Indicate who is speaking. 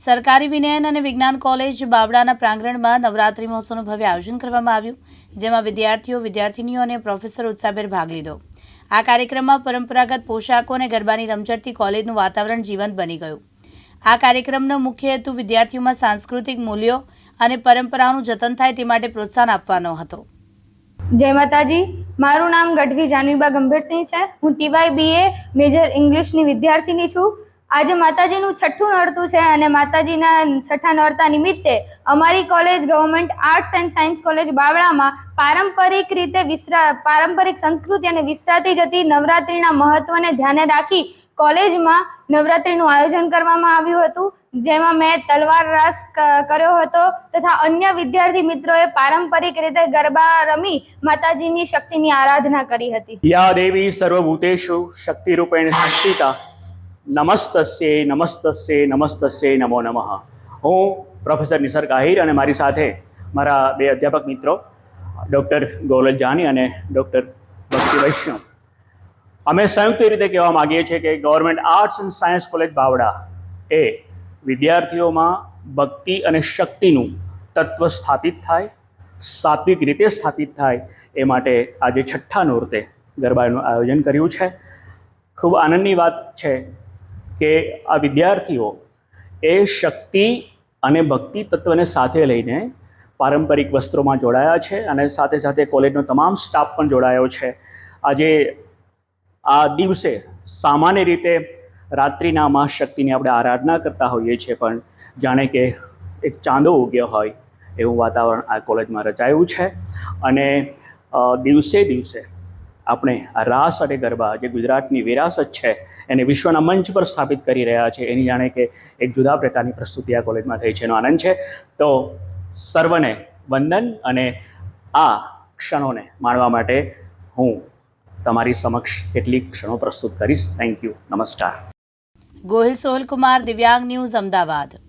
Speaker 1: સરકારી વિનયન અને વિજ્ઞાન કોલેજ બાવડાના પ્રાંગણમાં નવરાત્રિ મહોત્સવનું ભવ્ય આયોજન કરવામાં આવ્યું, જેમાં વિદ્યાર્થીઓ, વિદ્યાર્થિનીઓ અને પ્રોફેસર ઉત્સાહભેર ભાગ લીધો. આ કાર્યક્રમમાં પરંપરાગત પોશાકો અને ગરબાની રમઝટથી કોલેજનું વાતાવરણ જીવંત બની ગયું. આ કાર્યક્રમનો મુખ્ય હેતુ વિદ્યાર્થીઓમાં સાંસ્કૃતિક મૂલ્યો અને પરંપરાઓનું જતન થાય તે માટે પ્રોત્સાહન આપવાનો હતો.
Speaker 2: જય માતાજી, મારું નામ ગઢવી જાનવીબા ગંભીરસિંહ છે. હું ટીવાય બીએ મેજર ઇંગ્લિશની વિદ્યાર્થીની છું. આજે માતાજીનું છઠ્ઠું નોરતું છે અને માતાજીના છઠ્ઠા નોરતા નિમિત્તે અમારી college government arts and science college બાવળામાં પારંપરિક રીતે વિસરા, પારંપરિક સંસ્કૃતિ અને વિસરાતી જતી નવરાત્રિના મહત્વને ધ્યાને રાખી કોલેજમાં નવરાત્રિનું આયોજન કરવામાં આવ્યું હતું. જેમાં મેં તલવાર રાસ કર્યો હતો તથા અન્ય વિદ્યાર્થી મિત્રોએ પારંપરિક રીતે ગરબા રમી માતાજીની શક્તિની આરાધના કરી હતી.
Speaker 3: યા દેવી સર્વભૂતેશુ શક્તિ રૂપેણ સંસ્થિતા નમસ્તસ્યે નમસ્તસ્યે નમસ્તસ્યે નમો નમઃ. હું પ્રોફેસર નિસર્ગ આહિર અને મારી સાથે મારા બે અધ્યાપક મિત્રો, ડૉક્ટર ગોલજ જાની અને ડૉક્ટર ભક્તિ વૈષ્ણવ. અમે સંયુક્ત રીતે કહેવા માગીએ છીએ કે government arts and science college Bavla એ વિદ્યાર્થીઓમાં ભક્તિ અને શક્તિનું તત્વ સ્થાપિત થાય, સાત્વિક રીતે સ્થાપિત થાય, એ માટે આજે છઠ્ઠા નોરતે ગરબાનું આયોજન કર્યું છે. ખૂબ આનંદની વાત છે કે આ વિદ્યાર્થીઓ એ શક્તિ અને ભક્તિ તત્વને સાથે લઈને પારંપરિક વસ્ત્રોમાં જોડાયા છે અને સાથે સાથે કોલેજનો તમામ સ્ટાફ પણ જોડાયો છે. આજે આ દિવસે સામાન્ય રીતે રાત્રિના મા શક્તિની આપણે આરાધના કરતા હોઈએ છીએ, પણ જાણે કે એક ચાંદો ઉગ્યો હોય એવું વાતાવરણ આ કોલેજમાં રચાયું છે. અને દિવસે દિવસે આપણે આ રાસ અને ગરબા જે ગુજરાતની વિરાસત છે, એને વિશ્વના મંચ પર સ્થાપિત કરી રહ્યા છે, એની જાણે કે એક જુદા પ્રકારની પ્રસ્તુતિ આ કોલેજમાં થઈ છે, એનો આનંદ છે. તો સર્વને વંદન અને આ ક્ષણોને માણવા માટે હું તમારી સમક્ષ કેટલીક ક્ષણો પ્રસ્તુત કરીશ. થેન્ક યુ નમસ્કાર.
Speaker 1: ગોહિલ સોહલ કુમાર દિવ્યાંગ ન્યૂઝ, અમદાવાદ.